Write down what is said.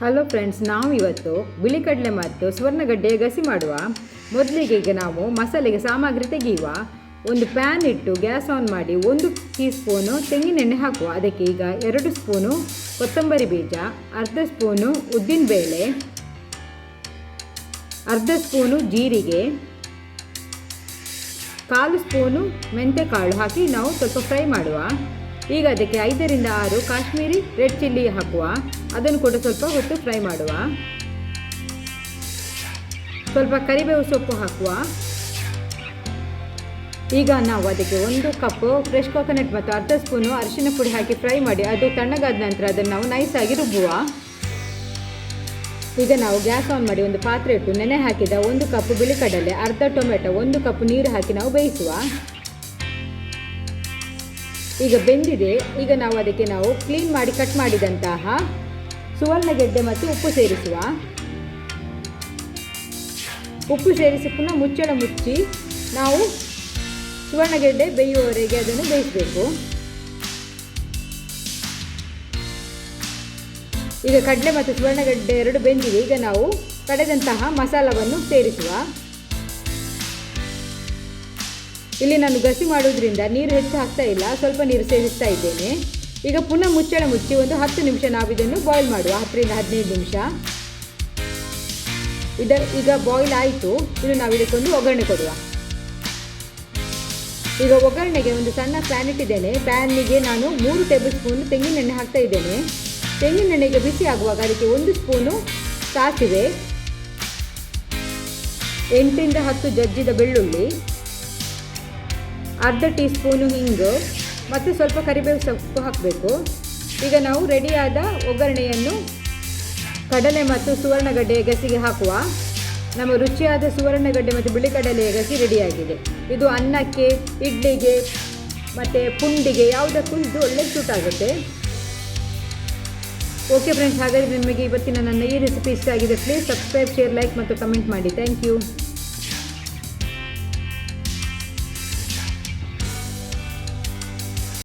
Hello friends ನಾವು ಇವತ್ತು ಬಿಳಿ ಕಡಲೆ ಮತ್ತು ಸುವರ್ಣಗಡ್ಡೆ ಗಸಿ ಮಾಡುವ. ಮೊದಲಿಗೆ ಈಗ ನಾವು ಮಸಾಲೆಗೆ ಸಾಮಗ್ರಿ ತೆಗೆಯುವ. ಒಂದು ಪ್ಯಾನ್ ಇಟ್ಟು ಗ್ಯಾಸ್ ಆನ್ ಮಾಡಿ ಒಂದು ಟೀ ಸ್ಪೂನು ತೆಂಗಿನೆಣ್ಣೆ ಹಾಕುವ. ಅದಕ್ಕೆ ಈಗ ಎರಡು ಸ್ಪೂನು ಕೊತ್ತಂಬರಿ ಬೀಜ, ಅರ್ಧ ಸ್ಪೂನು ಉದ್ದಿನಬೇಳೆ, ಅರ್ಧ ಸ್ಪೂನು ಜೀರಿಗೆ, ಕಾಲು ಸ್ಪೂನು ಮೆಂತೆಕಾಳು ಹಾಕಿ ನಾವು ಸ್ವಲ್ಪ ಫ್ರೈ ಮಾಡುವ. ಈಗ ಅದಕ್ಕೆ ಐದರಿಂದ ಆರು ಕಾಶ್ಮೀರಿ ರೆಡ್ ಚಿಲ್ಲಿ ಹಾಕುವ. ಅದನ್ನು ಕೂಡ ಸ್ವಲ್ಪ ಹೊತ್ತು ಫ್ರೈ ಮಾಡುವ. ಸ್ವಲ್ಪ ಕರಿಬೇವು ಸೊಪ್ಪು ಹಾಕುವ. ಈಗ ನಾವು ಅದಕ್ಕೆ ಒಂದು ಕಪ್ಪು ಫ್ರೆಶ್ ಕೋಕೋನಟ್ ಮತ್ತು ಅರ್ಧ ಸ್ಪೂನು ಅರಿಶಿನ ಪುಡಿ ಹಾಕಿ ಫ್ರೈ ಮಾಡಿ ಅದು ತಣ್ಣಗಾದ ನಂತರ ಅದನ್ನು ನಾವು ನೈಸಾಗಿ ರುಬ್ಬುವ. ಈಗ ನಾವು ಗ್ಯಾಸ್ ಆನ್ ಮಾಡಿ ಒಂದು ಪಾತ್ರೆ ಇಟ್ಟು ನೆನೆ ಹಾಕಿದ ಒಂದು ಕಪ್ ಬಿಳಿ ಕಡಲೆ, ಅರ್ಧ ಟೊಮೆಟೊ, ಒಂದು ಕಪ್ ನೀರು ಹಾಕಿ ನಾವು ಬೇಯಿಸುವ. ಈಗ ಬೆಂದಿದೆ. ಈಗ ನಾವು ಅದಕ್ಕೆ ನಾವು ಕ್ಲೀನ್ ಮಾಡಿ ಕಟ್ ಮಾಡಿದಂತಹ ಸುವರ್ಣಗೆಡ್ಡೆ ಮತ್ತು ಉಪ್ಪು ಸೇರಿಸುವ. ಉಪ್ಪು ಸೇರಿಸಿ ಪುನಃ ಮುಚ್ಚಳ ಮುಚ್ಚಿ ನಾವು ಸುವರ್ಣಗೆಡ್ಡೆ ಬೇಯುವವರೆಗೆ ಅದನ್ನು ಬೇಯಿಸಬೇಕು. ಈಗ ಕಡಲೆ ಮತ್ತು ಸುವರ್ಣಗೆಡ್ಡೆ ಎರಡು ಬೆಂದಿದೆ ಈಗ ನಾವು ಕಡೆದಂತಹ ಮಸಾಲವನ್ನು ಸೇರಿಸುವ. ಇಲ್ಲಿ ನಾನು ಗಸಿ ಮಾಡೋದ್ರಿಂದ ನೀರು ಹೆಚ್ಚು ಹಾಕ್ತಾ ಇಲ್ಲ, ಸ್ವಲ್ಪ ನೀರು ಸೇರಿಸ್ತಾ ಇದ್ದೇನೆ. ಈಗ ಪುನಃ ಮುಚ್ಚಳ ಮುಚ್ಚಿ ಒಂದು ಹತ್ತು ನಿಮಿಷ ನಾವು ಇದನ್ನು ಬಾಯ್ಲ್ ಮಾಡುವ, ಹತ್ತರಿಂದ ಹದಿನೈದು ನಿಮಿಷ. ಇದ, ಈಗ ಬಾಯ್ಲ್ ಆಯಿತು ಇದು ನಾವು ಇದಕ್ಕೊಂದು ಒಗ್ಗರಣೆ ಕೊಡುವ. ಈಗ ಒಗ್ಗರಣೆಗೆ ಒಂದು ಸಣ್ಣ ಪ್ಯಾನ್ ಇಟ್ಟಿದ್ದೇನೆ. ಪ್ಯಾನಿಗೆ ನಾನು ಮೂರು ಟೇಬಲ್ ಸ್ಪೂನ್ ತೆಂಗಿನೆಣ್ಣೆ ಹಾಕ್ತಾ ಇದ್ದೇನೆ. ತೆಂಗಿನೆಣ್ಣೆಗೆ ಬಿಸಿ ಆಗುವಾಗ ಅದಕ್ಕೆ ಒಂದು ಸ್ಪೂನು ಸಾಸಿವೆ ಎಂಟರಿಂದ ಹತ್ತು ಜಜ್ಜಿದ ಬೆಳ್ಳುಳ್ಳಿ ಅರ್ಧ ಟೀ ಸ್ಪೂನು ಹಿಂಗು, ಮತ್ತು ಸ್ವಲ್ಪ ಕರಿಬೇವು ಸೊಪ್ಪು ಹಾಕಬೇಕು. ಈಗ ನಾವು ರೆಡಿಯಾದ ಒಗ್ಗರಣೆಯನ್ನು ಕಡಲೆ ಮತ್ತು ಸುವರ್ಣಗಡ್ಡೆಯ ಗಸಿಗೆ ಹಾಕುವ. ನಮ್ಮ ರುಚಿಯಾದ ಸುವರ್ಣಗಡ್ಡೆ ಮತ್ತು ಬಿಳಿ ಕಡಲೆಯ ಗಸಿ ರೆಡಿಯಾಗಿದೆ. ಇದು ಅನ್ನಕ್ಕೆ, ಇಡ್ಲಿಗೆ, ಮತ್ತು ಪುಂಡಿಗೆ ಯಾವುದಕ್ಕೂ ಇದು ಒಳ್ಳೆ ಸೂಟ್ ಆಗುತ್ತೆ. ಓಕೆ ಫ್ರೆಂಡ್ಸ್ ಹಾಗಾದರೆ ನಿಮಗೆ ಇವತ್ತಿನ ನನ್ನ ಈ ರೆಸಿಪಿ ಇಷ್ಟ ಆಗಿದೆ. ಪ್ಲೀಸ್ ಸಬ್ಸ್ಕ್ರೈಬ್ ಶೇರ್ ಲೈಕ್ ಮತ್ತು ಕಮೆಂಟ್ ಮಾಡಿ. Thank you